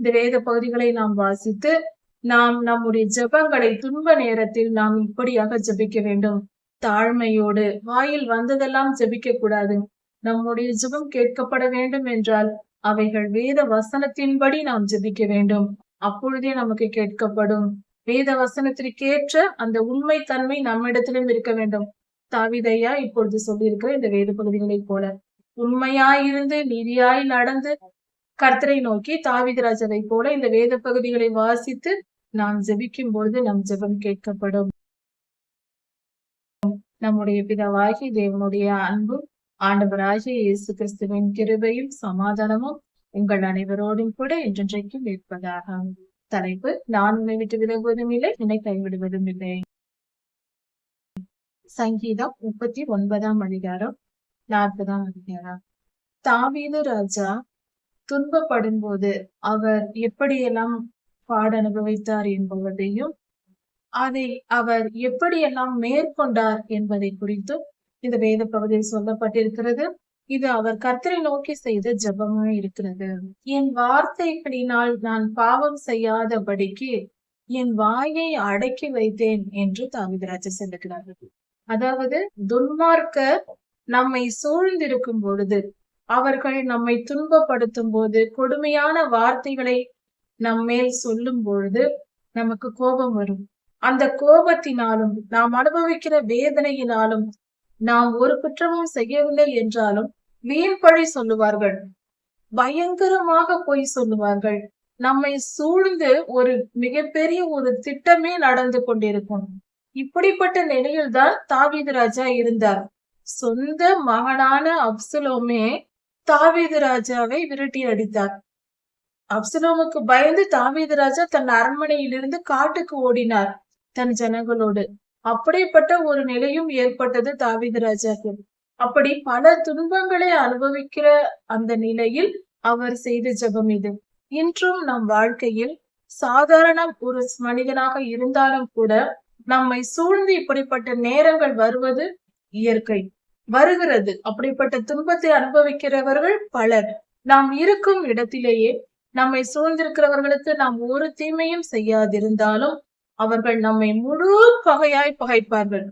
இந்த வேத பகுதிகளை நாம் வாசித்து நாம் நம்முடைய ஜெபங்களை துன்ப நேரத்தில் நாம் இப்படியாக ஜெபிக்க வேண்டும். தாழ்மையோடு வாயில் வந்ததெல்லாம் ஜெபிக்க கூடாது. நம்முடைய ஜெபம் கேட்கப்பட வேண்டும் என்றால் அவைகள் வேத வசனத்தின்படி நாம் ஜெபிக்க வேண்டும். அப்பொழுதே நமக்கு கேட்கப்படும். வேத வசனத்திற்கேற்ற அந்த உண்மை தன்மை நம்மிடத்திலும் இருக்க வேண்டும். தாவிதையா இப்பொழுது சொல்லியிருக்கிற இந்த வேத பகுதிகளைப் போல உண்மையாயிருந்து நீதியாய் நடந்து கர்த்தரை நோக்கி தாவிதராஜரை போல இந்த வேத பகுதிகளை வாசித்து நாம் ஜெபிக்கும் பொழுது நம் ஜெபம் கேட்கப்படும். நம்முடைய பிதாவாகி தேவனுடைய அன்பும் ஆண்டவராகிய இயேசு கிறிஸ்துவின் கிருபையும் சமாதானமும் உங்கள் அனைவரோடும் கூட என்றென்றைக்கும் இருப்பதாக. தலைப்பு நான் உன்னை விட்டு விலகுவதும் இல்லை என்னை கைவிடுவதும் இல்லை. சங்கீதம் முப்பத்தி ஒன்பதாம் அதிகாரம் நாற்பதாம் அதிகாரம். தாவீது ராஜா துன்பப்படும் போது அவர் எப்படியெல்லாம் பாட அனுபவித்தார் என்பதையும் அதை அவர் எப்படியெல்லாம் மேற்கொண்டார் என்பதை குறித்தும் இந்த வேத பகுதியில் சொல்லப்பட்டிருக்கிறது. இது அவர் கர்த்தரை நோக்கி செய்த ஜெபமா இருக்கிறது. என் வார்த்தைகளினால் நான் பாவம் செய்யாதபடிக்கு என் வாயை அடக்கி வைத்தேன் என்று தாவிதராஜ சொல்லுகிறார்கள். அதாவது துன்மார்க்கர் நம்மை சூழ்ந்திருக்கும் பொழுது அவர்கள் நம்மை துன்பப்படுத்தும் போது கொடுமையான வார்த்தைகளை நம்மேல் சொல்லும் பொழுது நமக்கு கோபம் வரும். அந்த கோபத்தினாலும் நாம் அனுபவிக்கிற வேதனையினாலும் நாம் ஒரு குற்றமும் செய்யவில்லை என்றாலும் வீண் பழி சொல்லுவார்கள். பயங்கரமாக போய் சொல்லுவார்கள். நம்மை சூழ்ந்து ஒரு மிகப்பெரிய ஒரு திட்டமே நடந்து கொண்டிருக்கும். இப்படிப்பட்ட நிலையில்தான் தாவீது ராஜா இருந்தார். சொந்த மகனான அப்சலோமே தாவீது ராஜாவை விரட்டி அடித்தார். அப்சலோமுக்கு பயந்து தாவீது ராஜா தன் அரண்மனையிலிருந்து காட்டுக்கு ஓடினார் தன் ஜனங்களோடு. அப்படிப்பட்ட ஒரு நிலையும் ஏற்பட்டது தாவீது ராஜாக்கு அப்படி பல துன்பங்களை அனுபவிக்கிற அந்த நிலையில் அவர் செய்த ஜபம் இது. இன்றும் நம் வாழ்க்கையில் சாதாரண ஒரு மனிதனாக இருந்தாலும் கூட நம்மை சூழ்ந்து இப்படிப்பட்ட நேரங்கள் வருவது இயற்கை. வருகிறது. அப்படிப்பட்ட துன்பத்தை அனுபவிக்கிறவர்கள் பலர். நாம் இருக்கும் இடத்திலேயே நம்மை சூழ்ந்திருக்கிறவர்களுக்கு நாம் ஒரு தீமையும் செய்யாதிருந்தாலும் அவர்கள் நம்மை முழு பகையாய் பகைப்பார்கள்.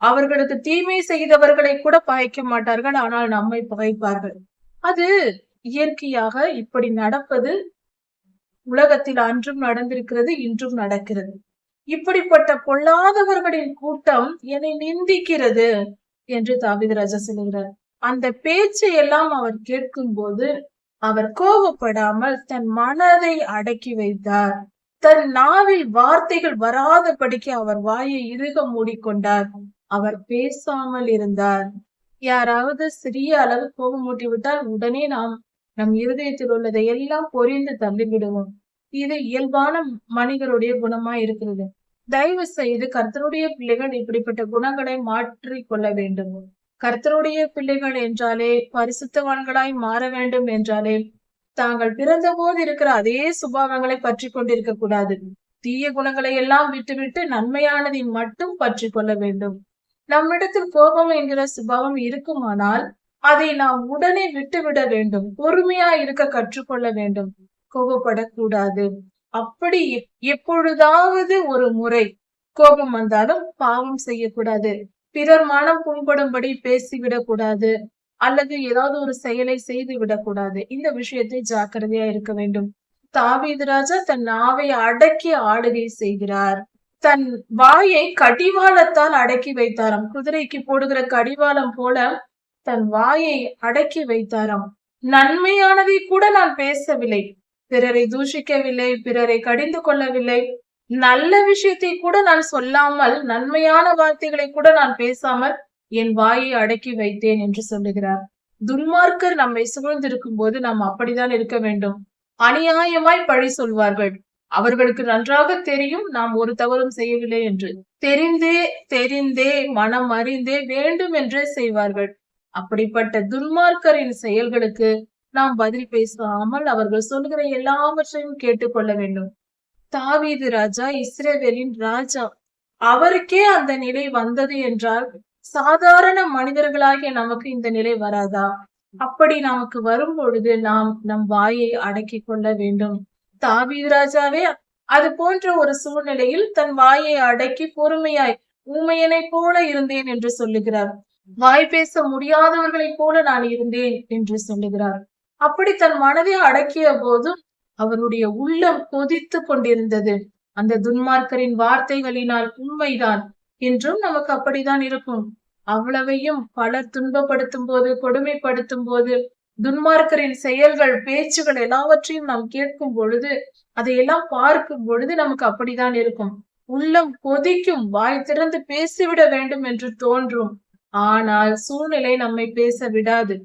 அவர்களுக்கு தீமை செய்தவர்களை கூட பகைக்க மாட்டார்கள் ஆனால் நம்மை பகைப்பார்கள். அது இயற்கையாக இப்படி நடப்பது உலகத்தில் அன்றும் நடந்திருக்கிறது இன்றும் நடக்கிறது. இப்படிப்பட்ட பொல்லாதவர்களின் கூட்டம் என்னை நிந்திக்கிறது. என்று தாவிதராஜா சொல்லுகிறார் அந்த பேச்சை எல்லாம் அவர் கேட்கும் போது அவர் கோபப்படாமல் தன் மனதை அடக்கி வைத்தார். தன் நாவில் வார்த்தைகள் வராதபடிக்கு அவர் வாயை இறுக மூடிக்கொண்டார். அவர் பேசாமல் இருந்தார். யாராவது சிறிய அளவு கோபம் மூட்டி விட்டால் உடனே நாம் நம் இருதயத்தில் உள்ளதை எல்லாம் பொறிந்து தள்ளிவிடுவோம். இது இயல்பான மனிதருடைய குணமா இருக்கிறது தயவு செய்து கர்த்தருடைய பிள்ளைகள் இப்படிப்பட்ட குணங்களை மாற்றி கொள்ள வேண்டும். கர்த்தருடைய பிள்ளைகள் என்றாலே பரிசுத்தவான்களாய் மாற வேண்டும் என்றாலே தாங்கள் பிறந்த போது இருக்கிற அதே சுபாவங்களை பற்றி கொண்டிருக்க கூடாது. தீய குணங்களை எல்லாம் விட்டுவிட்டு நன்மையானதை மட்டும் பற்றி கொள்ள வேண்டும். நம்மிடத்தில் கோபம் என்கிற சுபாவம் இருக்குமானால் அதை நாம் உடனே விட்டுவிட வேண்டும். பொறுமையா இருக்க கற்றுக்கொள்ள வேண்டும். கோபப்படக்கூடாது. அப்படி எப்பொழுதாவது ஒரு முறை கோபம் வந்தாலும் பாவம் செய்யக்கூடாது. பிறர் மனம் புண்படும்படி பேசிவிடக் கூடாது அல்லது ஏதாவது ஒரு செயலை செய்து விடக்கூடாது. இந்த விஷயத்தை ஜாக்கிரதையா இருக்க வேண்டும். தாவீது ராஜா தன் நாவை அடக்கி ஆளுகை செய்கிறார். தன் வாயை கடிவாளத்தால் அடக்கி வைத்தாராம். குதிரைக்கு போடுகிற கடிவாளம் போல தன் வாயை அடக்கி வைத்தாராம். நன்மையானதை கூட நான் பேசவில்லை. பிறரை தூஷிக்கவில்லை பிறரை கடிந்து கொள்ளவில்லை. நல்ல விஷயத்தை கூட நான் சொல்லாமல் நன்மையான வார்த்தைகளை கூட நான் பேசாமல் என் வாயை அடக்கி வைத்தேன் என்று சொல்லுகிறார். துன்மார்க்கர் நம்மை சூழ்ந்திருக்கும் போது நாம் அப்படித்தான் இருக்க வேண்டும். அநியாயமாய் பழி சொல்வார்கள். அவர்களுக்கு நன்றாக தெரியும் நாம் ஒரு தவறும் செய்யவில்லை என்று. தெரிந்தே தெரிந்தே மனம் அறிந்தே வேண்டும் என்றே செய்வார்கள். அப்படிப்பட்ட துன்மார்க்கரின் செயல்களுக்கு நாம் பதில் பேசாமல் அவர்கள் சொல்லுகிற எல்லாவற்றையும் கேட்டுக்கொள்ள வேண்டும். தாவீது ராஜா இஸ்ரேவேலின் ராஜா அவருக்கே அந்த நிலை வந்தது என்றால் சாதாரண மனிதர்களாகிய நமக்கு இந்த நிலை வராதா? அப்படி நமக்கு வரும் பொழுது நாம் நம் வாயை அடக்கி கொள்ள வேண்டும். தாவீது ராஜாவே அது போன்ற ஒரு சூழ்நிலையில் தன் வாயை அடக்கி பொறுமையாய் ஊமையனைப் போல இருந்தேன் என்று சொல்லுகிறார். வாய் பேச முடியாதவர்களைப் போல நான் இருந்தேன் என்று சொல்லுகிறார். அப்படி தன் மனதை அடக்கிய போதும் அவருடைய உள்ளம் கொதித்து கொண்டிருந்தது. அந்த துன்மார்க்கரின் வார்த்தைகளினால் உண்மைதான். என்றும் நமக்கு அப்படிதான் இருக்கும். அவ்வளவையும் பலர் துன்பப்படுத்தும் போது கொடுமைப்படுத்தும் போது துன்மார்க்கரின் செயல்கள் பேச்சுகள் எல்லாவற்றையும் நாம் கேட்கும் பொழுது அதையெல்லாம் பார்க்கும் பொழுது நமக்கு அப்படிதான் இருக்கும். உள்ளம் கொதிக்கும் வாய் திறந்து பேசிவிட வேண்டும் என்று தோன்றும். ஆனால் சூழ்நிலை நம்மை பேச விடாது.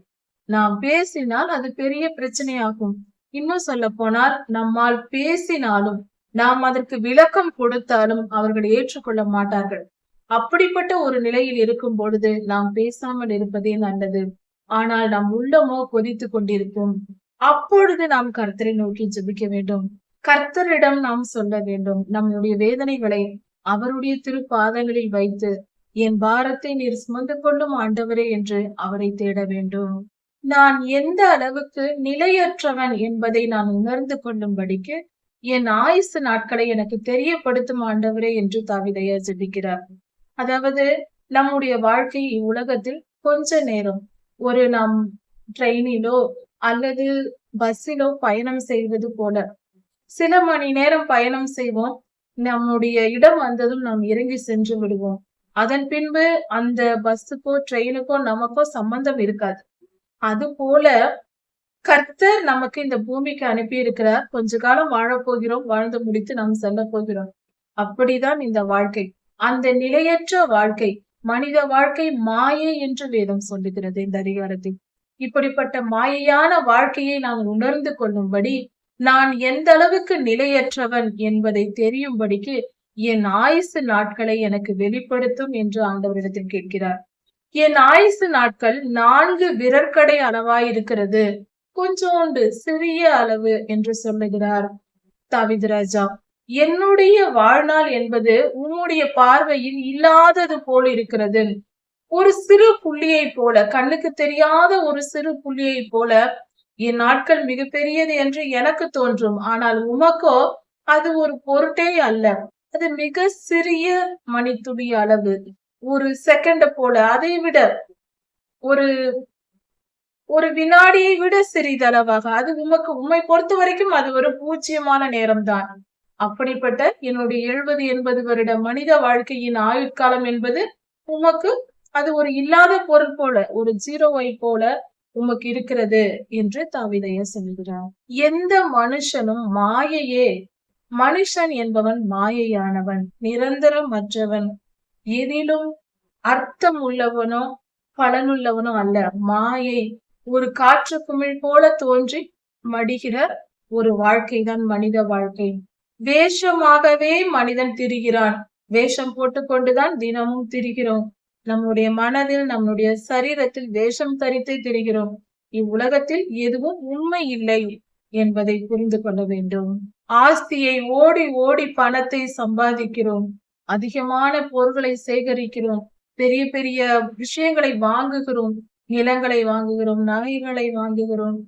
நாம் பேசினால் அது பெரிய பிரச்சனையாகும். இன்னும் சொல்ல போனால் நம்மால் பேசினாலும் நாம் அதற்கு விளக்கம் கொடுத்தாலும் அவர்கள் ஏற்றுக்கொள்ள மாட்டார்கள். அப்படிப்பட்ட ஒரு நிலையில் இருக்கும் பொழுது நாம் பேசாமல் இருப்பதே நல்லது. ஆனால் நம் உள்ளமோ கொதித்து கொண்டிருக்கும் அப்பொழுது நாம் கர்த்தரை நோக்கி ஜெபிக்க வேண்டும். கர்த்தரிடம் நாம் சொல்ல வேண்டும். நம்முடைய வேதனைகளை அவருடைய திருப்பாதங்களில் வைத்து என் பாரத்தை நீர் சுமந்து கொள்ளும் ஆண்டவரே என்று அவரை தேட வேண்டும். நான் எந்த அளவுக்கு நிலையற்றவன் என்பதை நான் உணர்ந்து கொள்ளும்படிக்கு என் ஆயுசு நாட்களை எனக்கு தெரியப்படுத்தும் ஆண்டவரே என்று தாவிதையா ஜெபிக்கிறார். அதாவது நம்முடைய வாழ்க்கை இவ்வுலகத்தில் கொஞ்ச நேரம். ஒரு நம் ட்ரெயினிலோ அல்லது பஸ்ஸிலோ பயணம் செய்வது போல. சில மணி நேரம் பயணம் செய்வோம். நம்முடைய இடம் வந்ததும் நாம் இறங்கி சென்று விடுவோம். அதன் பின்பு அந்த பஸ்ஸுக்கோ ட்ரெயினுக்கோ நமக்கோ சம்பந்தம் இருக்காது. அது போல கர்த்தர் நமக்கு இந்த பூமிக்கு அனுப்பி இருக்கிறார் கொஞ்ச காலம் வாழப்போகிறோம் வாழ்ந்து முடித்து நாம் செல்ல போகிறோம். அப்படிதான் இந்த வாழ்க்கை. அந்த நிலையற்ற வாழ்க்கை மனித வாழ்க்கை மாயை என்று வேதம் சொல்லுகிறது இந்த அதிகாரத்தில். இப்படிப்பட்ட மாயையான வாழ்க்கையை நாம் உணர்ந்து கொள்ளும்படி நான் எந்த அளவுக்கு நிலையற்றவன் என்பதை தெரியும்படிக்கு என் ஆயுசு நாட்களை எனக்கு வெளிப்படுத்தும் என்று ஆண்டவரிடத்தில் கேட்கிறார். என் ஆயுசு நாட்கள் நான்கு விரற்கடை அளவாய் இருக்கிறது கொஞ்சோண்டு சிறிய அளவு என்று சொல்லுகிறார். தாவிது ராஜா என்னுடைய வாழ்நாள் என்பது உன்னுடைய பார்வையில் இல்லாதது போல் இருக்கிறது. ஒரு சிறு புள்ளியை போல கண்ணுக்கு தெரியாத ஒரு சிறு புள்ளியை போல என் நாட்கள் மிக பெரியது என்று எனக்கு தோன்றும். ஆனால் உமக்கோ அது ஒரு பொருட்டே அல்ல. அது மிக சிறிய மணித்துளி அளவு. ஒரு செகண்டை போல அதை விட ஒரு ஒரு வினாடியை விட சிறிதளவாக அது உமக்கு உண்மை பொறுத்த வரைக்கும் அது ஒரு பூஜ்ஜியமான நேரம்தான். அப்படிப்பட்ட என்னுடைய எழுபது எண்பது வருட மனித வாழ்க்கையின் ஆயுட்காலம் என்பது உமக்கு அது ஒரு இல்லாத பொருள் போல ஒரு ஜீரோவை போல உமக்கு இருக்கிறது என்று தாவிதைய சொல்கிறார். எந்த மனுஷனும் மாயையே மனுஷன் என்பவன் மாயையானவன் நிரந்தரமற்றவன் எதிலும் அர்த்தம் உள்ளவனோ பலனுள்ளவனோ அல்ல. மாயை ஒரு காற்று குமிழ் போல தோன்றி மடிகிற ஒரு வாழ்க்கைதான் மனித வாழ்க்கை. வேஷமாகவே மனிதன் திரிகிறான். வேஷம் போட்டுக்கொண்டுதான் தினமும் திரிகிறோம். நம்முடைய மனதில் நம்முடைய சரீரத்தில் வேஷம் தரித்து திரிகிறோம். இவ்வுலகத்தில் எதுவும் உண்மை இல்லை என்பதை புரிந்து கொள்ள வேண்டும். ஆஸ்தியை ஓடி ஓடி பணத்தை சம்பாதிக்கிறோம். அதிகமான பொருள்களை சேகரிக்கிறோம். பெரிய பெரிய விஷயங்களை வாங்குகிறோம். நிலங்களை வாங்குகிறோம். நகைகளை வாங்குகிறோம்.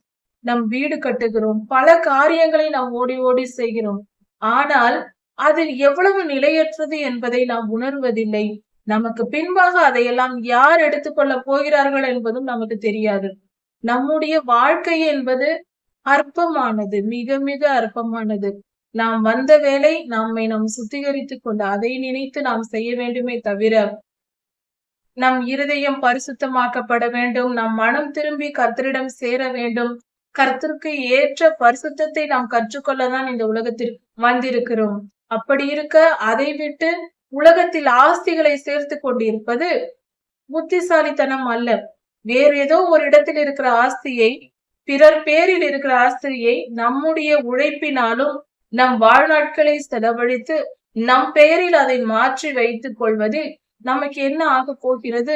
நம் வீடு கட்டுகிறோம். பல காரியங்களை நாம் ஓடி ஓடி செய்கிறோம். ஆனால் அது எவ்வளவு நிலையற்றது என்பதை நாம் உணர்வதில்லை. நமக்கு பின்பாக அதையெல்லாம் யார் எடுத்துக்கொள்ள போகிறார்கள் என்பதும் நமக்கு தெரியாது. நம்முடைய வாழ்க்கை என்பது அற்பமானது மிக மிக அற்பமானது. நாம் வந்த வேலை நம்மை நாம் சுத்திகரித்துக் கொண்டு அதை நினைத்து நாம் செய்ய வேண்டுமே தவிர நம் இருதயம் பரிசுத்தமாக்கப்பட வேண்டும். நம் மனம் திரும்பி கர்த்தரிடம் சேர வேண்டும். கர்த்தருக்கு ஏற்ற பரிசுத்தத்தை நாம் கற்றுக்கொள்ளதான் இந்த உலகத்திற்கு வந்திருக்கிறோம். அப்படி இருக்க அதை விட்டு உலகத்தில் ஆஸ்திகளை சேர்த்து கொண்டிருப்பது புத்திசாலித்தனம் அல்ல. வேறு ஏதோ ஒரு இடத்தில் இருக்கிற ஆஸ்தியை பிறர் பேரில் இருக்கிற ஆஸ்தியை நம்முடைய உழைப்பினாலும் நம் வாழ்நாட்களை செலவழித்து நம் பெயரில் அதை மாற்றி வைத்துக் கொள்வதில் நமக்கு என்ன ஆக போகிறது?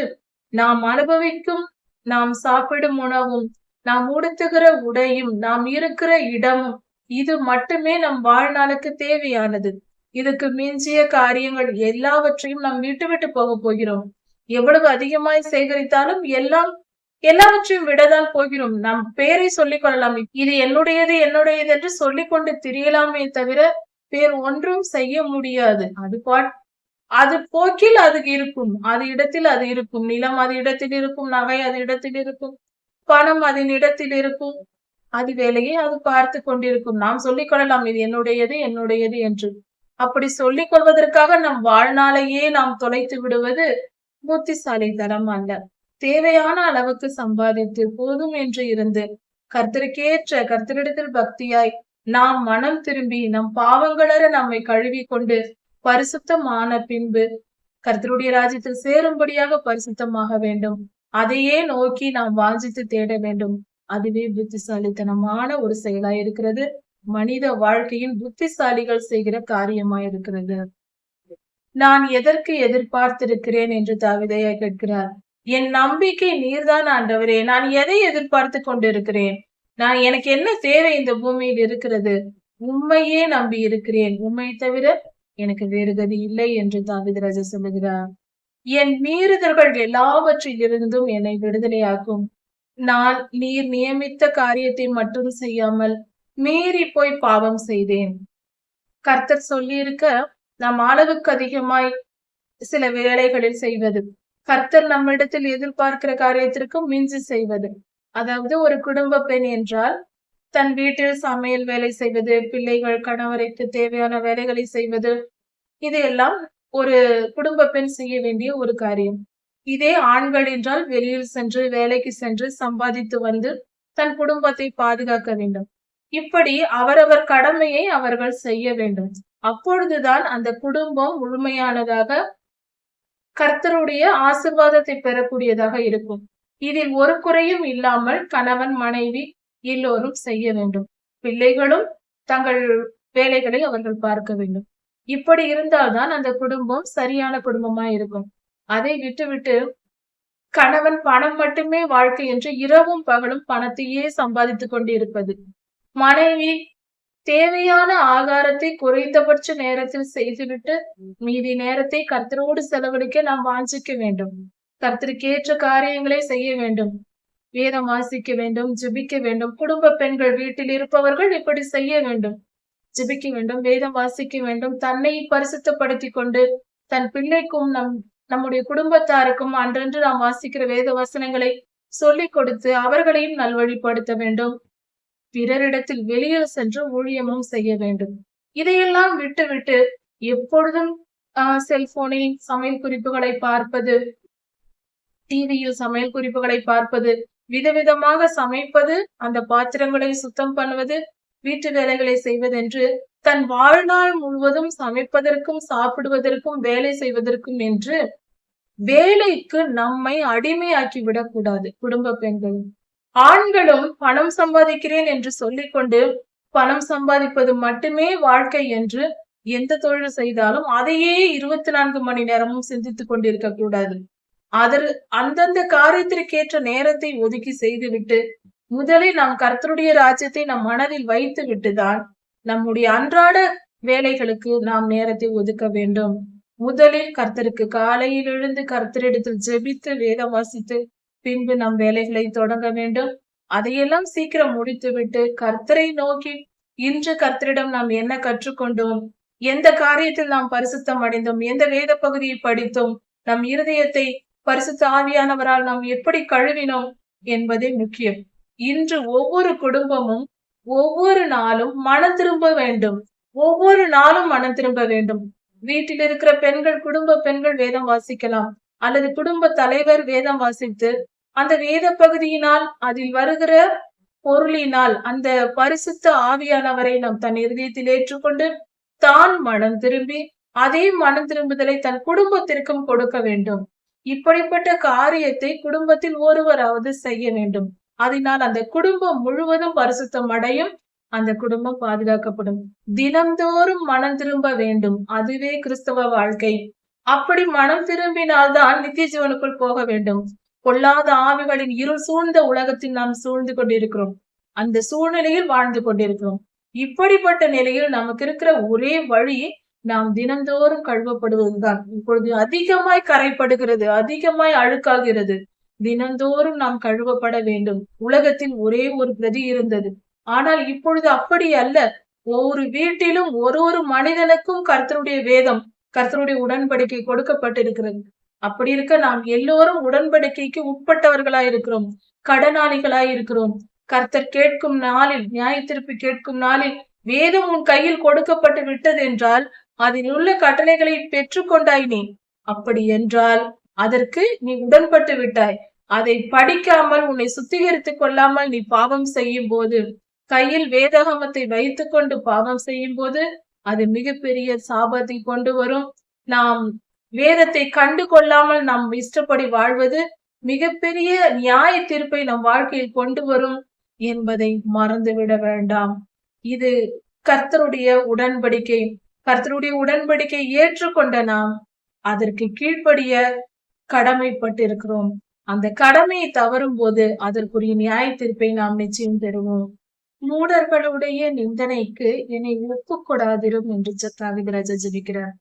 நாம் அனுபவிக்கும் நாம் சாப்பிடும் உணவும் நாம் உடுத்துகிற உடையும் நாம் இருக்கிற இடமும் இது மட்டுமே நம் வாழ்நாளுக்கு தேவையானது. இதுக்கு மிஞ்சிய காரியங்கள் எல்லாவற்றையும் நாம் விட்டு விட்டு போக போகிறோம். எவ்வளவு அதிகமாய் சேகரித்தாலும் எல்லாம் எல்லாவற்றையும் விடதான் போகிறோம். நம் பேரை சொல்லிக் கொள்ளலாம். இது என்னுடையது என்னுடையது என்று சொல்லிக்கொண்டு திரியலாமே தவிர வேறு ஒன்றும் செய்ய முடியாது. அது பாட் அது போக்கில் அது இருக்கும். அது இடத்தில் அது இருக்கும். நிலம் அது இடத்தில் இருக்கும். நகை அது இடத்தில் இருக்கும். பணம் அதன் இடத்தில் இருக்கும். அது வேலையை அது பார்த்து கொண்டிருக்கும். நாம் சொல்லிக் கொள்ளலாம் இது என்னுடையது என்னுடையது என்று. அப்படி சொல்லிக் கொள்வதற்காக நம் வாழ்நாளையே நாம் தொலைத்து விடுவது புத்திசாலித்தனம் அல்ல. தேவையான அளவுக்கு சம்பாதித்து போதும் என்று இருந்து கர்த்தருக்கேற்ற கர்த்தரிடத்தில் பக்தியாய் நாம் மனம் திரும்பி நம் பாவங்களற நம்மை கழுவி கொண்டு பரிசுத்தமான பின்பு கர்த்தருடைய ராஜ்யத்தில் சேரும்படியாக பரிசுத்தமாக வேண்டும். அதையே நோக்கி நாம் வாஞ்சித்து தேட வேண்டும். அதுவே புத்திசாலித்தனமான ஒரு செயலாய் இருக்கிறது. மனித வாழ்க்கையில் புத்திசாலிகள் செய்கிற காரியமாய் இருக்கிறது. நான் எதற்கு எதிர்பார்த்திருக்கிறேன் என்று தாவிதையா கேட்கிறார். என் நம்பிக்கை நீர்தான் ஆண்டவரே. நான் எதை எதிர்பார்த்து கொண்டிருக்கிறேன்? நான் எனக்கு என்ன தேவை இந்த பூமியில் இருக்கிறது? உண்மையே நம்பி இருக்கிறேன். உண்மை தவிர எனக்கு வேறு கதி இல்லை என்று தாவிதராஜா சொல்லுகிறார். என் மீறுதல்கள் எல்லாவற்றிலிருந்தும் என்னை விடுதலையாக்கும். நான் நீர் நியமித்த காரியத்தை மட்டும் செய்யாமல் மீறி போய் பாவம் செய்தேன். கர்த்தர் சொல்லியிருக்க நாம் அளவுக்கு அதிகமாய் சில வேலைகளில் செய்வது. கர்த்தர் நம்மிடத்தில் எதிர்பார்க்கிற காரியத்திற்கு மிஞ்சி செய்வது. அதாவது ஒரு குடும்ப பெண் என்றால் தன் வீட்டில் சமையல் வேலை செய்வது பிள்ளைகள் கணவரைக்கு தேவையான வேலைகளை செய்வது இதையெல்லாம் ஒரு குடும்ப பெண் செய்ய வேண்டிய ஒரு காரியம். இதே ஆண்கள் என்றால் வெளியில் சென்று வேலைக்கு சென்று சம்பாதித்து வந்து தன் குடும்பத்தை பாதுகாக்க வேண்டும். இப்படி அவரவர் கடமையை அவர்கள் செய்ய வேண்டும். அப்பொழுதுதான் அந்த குடும்பம் முழுமையானதாக கர்த்தருடைய ஆசிர்வாதத்தை பெறக்கூடியதாக இருக்கும். இதில் ஒரு குறையும் இல்லாமல் கணவன் மனைவி எல்லோரும் செய்ய வேண்டும். பிள்ளைகளும் தங்கள் வேலைகளை அவர்கள் பார்க்க வேண்டும். இப்படி இருந்தால்தான் அந்த குடும்பம் சரியான குடும்பமா இருக்கும். அதை விட்டுவிட்டு கணவன் பணம் மட்டுமே வாழ்க்கை என்று இரவும் பகலும் பணத்தையே சம்பாதித்துக் கொண்டிருப்பது. மனைவி தேவையான ஆகாரத்தை குறைந்தபட்ச நேரத்தில் செய்துவிட்டு மீதி நேரத்தை கர்த்தரோடு செலவழிக்க நாம் வாஞ்சிக்க வேண்டும். கர்த்தருக்கேற்ற காரியங்களை செய்ய வேண்டும். வேதம் வாசிக்க வேண்டும் ஜிபிக்க வேண்டும். குடும்ப பெண்கள் வீட்டில் இருப்பவர்கள் இப்படி செய்ய வேண்டும். ஜிபிக்க வேண்டும் வேதம் வாசிக்க வேண்டும். தன்னை பரிசுத்தப்படுத்தி கொண்டு தன் பிள்ளைக்கும் நம் நம்முடைய குடும்பத்தாருக்கும் அன்றன்று நாம் வாசிக்கிற வேத வசனங்களை சொல்லிக் கொடுத்து அவர்களையும் நல்வழிப்படுத்த வேண்டும். பிறரிடத்தில் வெளியில் சென்று ஊழியமும் செய்ய வேண்டும். இதையெல்லாம் விட்டுவிட்டு எப்பொழுதும் செல்போனில் சமையல் குறிப்புகளை பார்ப்பது டிவியில் சமையல் குறிப்புகளை பார்ப்பது விதவிதமாக சமைப்பது அந்த பாத்திரங்களை சுத்தம் பண்ணுவது வீட்டு வேலைகளை செய்வதென்று தன் வாழ்நாள் முழுவதும் சமைப்பதற்கும் சாப்பிடுவதற்கும் வேலை செய்வதற்கும் என்று வேலைக்கு நம்மை அடிமையாக்கி விடக்கூடாது. குடும்ப பெண்கள் ஆண்களும் பணம் சம்பாதிக்கிறேன் என்று சொல்லிக்கொண்டு பணம் சம்பாதிப்பது மட்டுமே வாழ்க்கை என்று எந்த தொழில் செய்தாலும் அதையே இருபத்தி நான்கு மணி நேரமும் சிந்தித்துக் கொண்டிருக்க கூடாது. அதர் அந்தந்த காரியத்திற்கேற்ற நேரத்தை ஒதுக்கி செய்துவிட்டு முதலில் நாம் கர்த்தருடைய ராஜ்யத்தை நம் மனதில் வைத்து விட்டுதான் நம்முடைய அன்றாட வேலைகளுக்கு நாம் நேரத்தை ஒதுக்க வேண்டும். முதலில் கர்த்தருக்கு காலையில் எழுந்து கர்த்தரிடத்தில் ஜெபித்து வேதம் வாசித்து பின்பு நம் வேலைகளை தொடங்க வேண்டும். அதையெல்லாம் சீக்கிரம் முடித்துவிட்டு கர்த்தரை நோக்கி இன்று கர்த்தரிடம் நாம் என்ன கற்றுக்கொண்டோம்? எந்த காரியத்தில் நாம் பரிசுத்தம் அடைந்தோம்? எந்த வேத பகுதியை படித்தோம்? நம் இருதயத்தை பரிசுத்த ஆவியானவரால் நாம் எப்படி கழுவினோம் என்பதே முக்கியம். இன்று ஒவ்வொரு குடும்பமும் ஒவ்வொரு நாளும் மனம் திரும்ப வேண்டும். ஒவ்வொரு நாளும் மனம் திரும்ப வேண்டும். வீட்டில் இருக்கிற பெண்கள் குடும்ப பெண்கள் வேதம் வாசிக்கலாம். அல்லது குடும்ப தலைவர் வேதம் வாசித்து அந்த வேத பகுதியினால் அதில் வருகிற பொருளினால் அந்த பரிசுத்த ஆவியானவரை நம் தன் இருதயத்தில் ஏற்றுக்கொண்டு தான் மனம் திரும்பி அதே மனம் திரும்புதலை தன் குடும்பத்திற்கும் கொடுக்க வேண்டும். இப்படிப்பட்ட காரியத்தை குடும்பத்தில் ஒருவராவது செய்ய வேண்டும். அதனால் அந்த குடும்பம் முழுவதும் பரிசுத்தம் அடையும் அந்த குடும்பம் பாதுகாக்கப்படும். தினந்தோறும் மனம் திரும்ப வேண்டும். அதுவே கிறிஸ்தவ வாழ்க்கை. அப்படி மனம் திரும்பினால்தான் நித்திய ஜீவனுக்குள் போக வேண்டும். பொல்லாத ஆவிகளின் இருள் சூழ்ந்த உலகத்தில் நாம் சூழ்ந்து கொண்டிருக்கிறோம். அந்த சூழ்நிலையில் வாழ்ந்து கொண்டிருக்கிறோம். இப்படிப்பட்ட நிலையில் நமக்கு இருக்கிற ஒரே வழி நாம் தினந்தோறும் கழுவப்படுவதுதான். இப்பொழுது அதிகமாய் கரைப்படுகிறது அதிகமாய் அழுக்காகிறது. தினந்தோறும் நாம் கழுவப்பட வேண்டும். உலகத்தில் ஒரே ஒரு பிரதி இருந்தது. ஆனால் இப்பொழுது அப்படி அல்ல. ஒவ்வொரு வீட்டிலும் ஒரு ஒரு மனிதனுக்கும் கர்த்தருடைய வேதம் கர்த்தருடைய உடன்படிக்கை கொடுக்கப்பட்டிருக்கிறது. அப்படி இருக்க நாம் எல்லோரும் உடன்படிக்கைக்கு உட்பட்டவர்களாய் இருக்கிறோம். கடனாளிகளாய் இருக்கிறோம். கர்த்தர் கேட்கும் நாளில் நியாய திருப்பி கேட்கும் நாளில் வேதம் உன் கையில் கொடுக்கப்பட்டு விட்டது என்றால் அதில் உள்ள கட்டளைகளை பெற்றுக்கொண்டாய் நீ. அப்படி என்றால் அதற்கு நீ உடன்பட்டு விட்டாய். அதை படிக்காமல் உன்னை சுத்திகரித்துக் கொள்ளாமல் நீ பாவம் செய்யும் போது கையில் வேதகமத்தை வைத்துக் கொண்டு பாவம் செய்யும் போது அது மிகப்பெரிய சாபத்தை கொண்டு வரும். நாம் வேதத்தை கண்டு கொள்ளாமல் நாம் இஷ்டப்படி வாழ்வது மிகப்பெரிய நியாய தீர்ப்பை நம் வாழ்க்கையில் கொண்டு வரும் என்பதை மறந்துவிட வேண்டாம். இது கர்த்தருடைய உடன்படிக்கை. கர்த்தருடைய உடன்படிக்கை ஏற்றுக்கொண்ட நாம் அதற்கு கீழ்ப்படிய கடமைப்பட்டிருக்கிறோம். அந்த கடமையை தவறும் போது அதற்குரிய நியாய தீர்ப்பை நாம் நிச்சயம் பெறுவோம். மூடர்களுடைய நிந்தனைக்கு என்னை ஒப்புக்கொடாதிரும் என்று தாவிதராஜா ஜபிக்கிறார்.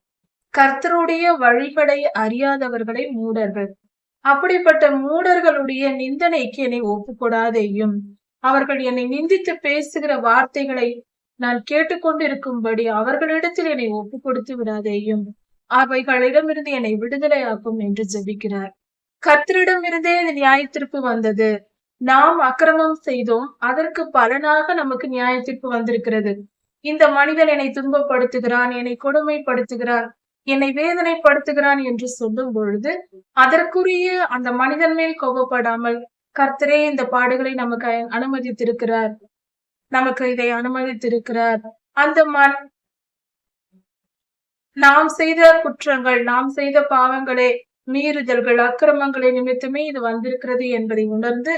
கர்த்தருடைய வழிபடை அறியாதவர்களை மூடர்கள். அப்படிப்பட்ட மூடர்களுடைய நிந்தனைக்கு என்னை ஒப்புக்கொடாதேயும். அவர்கள் என்னை நிந்தித்து பேசுகிற வார்த்தைகளை நான் கேட்டுக்கொண்டிருக்கும்படி அவர்களிடத்தில் என்னை ஒப்பு கொடுத்து விடாதேயும். அவைகளிடமிருந்து என்னை விடுதலையாக்கும் என்று ஜெபிக்கிறார். கர்த்தரிடமிருந்தே இந்த வந்தது. நாம் அக்கிரமம் செய்தோம் அதற்கு பலனாக நமக்கு நியாயத்திற்கு வந்திருக்கிறது. இந்த மனிதன் என்னை துன்பப்படுத்துகிறான் என்னை கொடுமைப்படுத்துகிறான் என்னை வேதனைப்படுத்துகிறான் என்று சொல்லும் பொழுது அதற்குரிய அந்த மனிதன் மேல் கோபப்படாமல் கர்த்தரே இந்த பாடுகளை நமக்கு அனுமதித்திருக்கிறார். நமக்கு இதை அனுமதித்திருக்கிறார். அந்த மண் நாம் செய்த குற்றங்கள் நாம் செய்த பாவங்களே மீறுதல்கள் அக்கிரமங்களை நிமித்தமே இது வந்திருக்கிறது என்பதை உணர்ந்து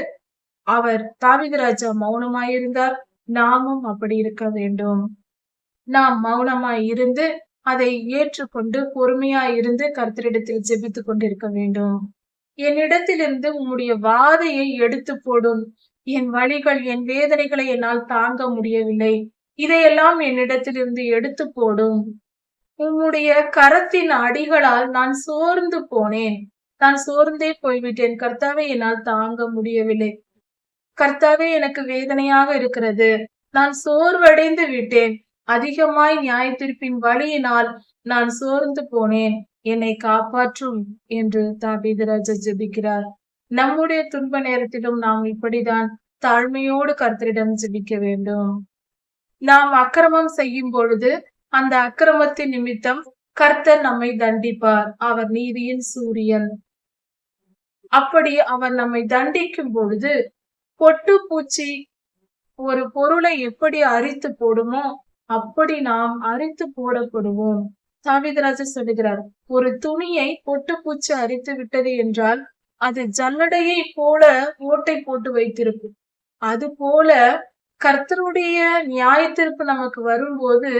அவர் தாவிதராஜா மௌனமாயிருந்தார். நாமும் அப்படி இருக்க வேண்டும். நாம் மௌனமாய் இருந்து அதை ஏற்றுக்கொண்டு பொறுமையாய் இருந்து கர்த்தரிடத்தில் ஜெபித்துக் கொண்டிருக்க வேண்டும். என்னிடத்திலிருந்து உம்முடைய வாதையை எடுத்து போடும். என் வழிகள் என் வேதனைகளை என்னால் தாங்க முடியவில்லை. இதையெல்லாம் என்னிடத்திலிருந்து எடுத்து போடும். உம்முடைய கரத்தின் அடிகளால் நான் சோர்ந்து போனேன். நான் சோர்ந்தே போய்விட்டேன். கர்த்தாவை என்னால் தாங்க முடியவில்லை. கர்த்தாவே எனக்கு வேதனையாக இருக்கிறது. நான் சோர்வடைந்து விட்டேன். அதிகமாய் நியாயத்திருப்பின் வழியினால் நான் சோர்ந்து போனேன். என்னை காப்பாற்றும் என்று தாபீதராஜா ஜெபிக்கிறார். நம்முடைய துன்ப நேரத்திலும் நாம் இப்படிதான் தாழ்மையோடு கர்த்தரிடம் ஜெபிக்க வேண்டும். நாம் அக்கிரமம் செய்யும் பொழுது அந்த அக்கிரமத்தின் நிமித்தம் கர்த்தர் நம்மை தண்டிப்பார். அவர் நீதியின் சூரியன். அப்படி அவர் நம்மை தண்டிக்கும் பொழுது பொட்டு பூச்சி ஒரு பொருளை எப்படி அரித்து போடுமோ அப்படி நாம் அரித்து போடப்படுவோம். சாவிதராஜ சொல்லுகிறார் ஒரு துணியை பொட்டு பூச்சி அரித்து விட்டது என்றால் அது ஜல்லடையை போல ஓட்டை போட்டு வைத்திருக்கும். அது போல கர்த்தருடைய நியாயத்திற்கு நமக்கு வரும்போது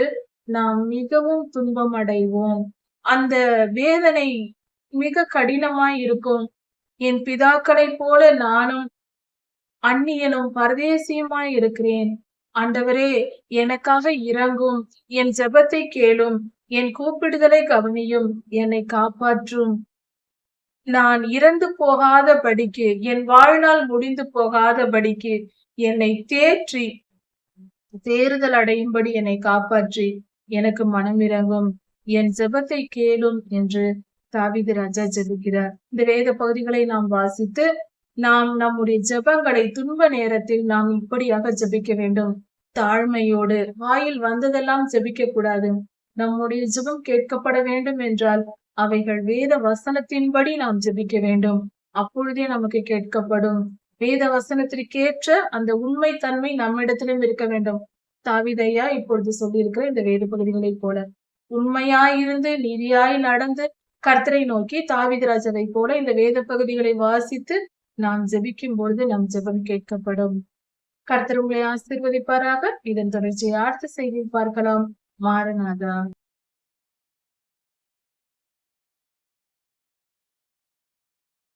நாம் மிகவும் துன்பம் அடைவோம். அந்த வேதனை மிக கடினமாய் இருக்கும். என் பிதாக்களை போல நானும் அந்நியனும் பரதேசியுமாய் இருக்கிறேன். ஆண்டவரே எனக்காக இறங்கும் என் ஜெபத்தை கேளும் என் கூப்பிடுதலை கவனியும் என்னை காப்பாற்றும். நான் இறந்து போகாத படிக்கு என் வாழ்நாள் முடிந்து போகாத படிக்கு என்னை தேற்றி தேறுதல் அடையும்படி என்னை காப்பாற்றி. எனக்கு மனம் இறங்கும் என் ஜெபத்தை கேளும் என்று தாவித ராஜா ஜெபிக்கிறார். இந்த வேத பகுதிகளை நாம் வாசித்து நாம் நம்முடைய ஜெபங்களை துன்ப நேரத்தில் நாம் இப்படியாக ஜெபிக்க வேண்டும். தாழ்மையோடு வாயில் வந்ததெல்லாம் ஜெபிக்க கூடாது நம்முடைய ஜெபம் கேட்கப்பட வேண்டும் என்றால் அவைகள் வேத வசனத்தின்படி நாம் ஜெபிக்க வேண்டும். அப்பொழுதே நமக்கு கேட்கப்படும். வேத வசனத்திற்கேற்ற அந்த உண்மை தன்மை நம்மிடத்திலும் இருக்க வேண்டும். தாவிதையா இப்பொழுது சொல்லியிருக்கிற இந்த வேத பகுதிகளைப் போல உண்மையாயிருந்து நீதியாய் நடந்து கர்த்தரை நோக்கி தாவிதராஜரை போல இந்த வேத பகுதிகளை வாசித்து நாம் ஜெபிக்கும் பொழுது நம் ஜெபம் கேட்கப்படும். கர்த்தர் உங்களை ஆசிர்வதிப்பாராக. இதன் தொடர்ச்சியை அடுத்த செய்தி பார்க்கலாம் மாறனாதா.